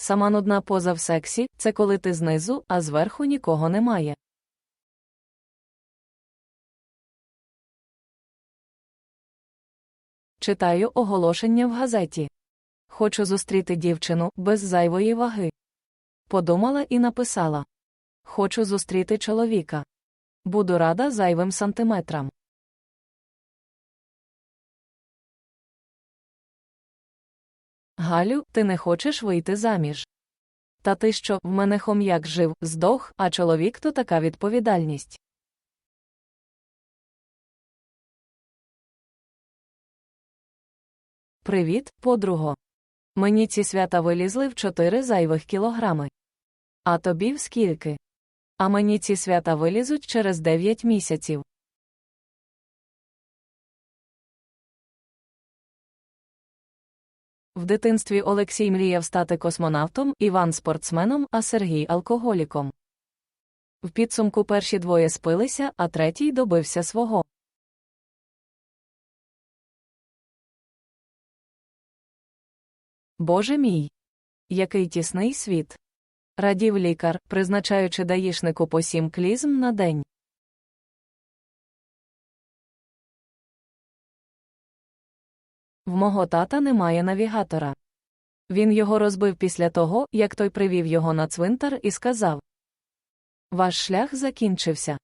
Сама нудна поза в сексі це коли ти знизу, а зверху нікого немає. Читаю оголошення в газеті. Хочу зустріти дівчину без зайвої ваги. Подумала і написала: Хочу зустріти чоловіка. Буду рада зайвим сантиметрам. Галю, ти не хочеш вийти заміж. Та ти що, в мене хом'як жив, здох, а чоловік то така відповідальність. Привіт, подруго. Мені ці свята вилізли в 4 зайвих кілограми. А тобі в скільки? А мені ці свята вилізуть через 9 місяців. В дитинстві Олексій мріяв стати космонавтом, Іван спортсменом, а Сергій алкоголіком. В підсумку перші двоє спилися, а третій добився свого. Боже мій! Який тісний світ! Радів лікар, призначаючи даїшнику по сім клізм на день. В мого тата немає навігатора. Він його розбив після того, як той привів його на цвинтар і сказав: Ваш шлях закінчився.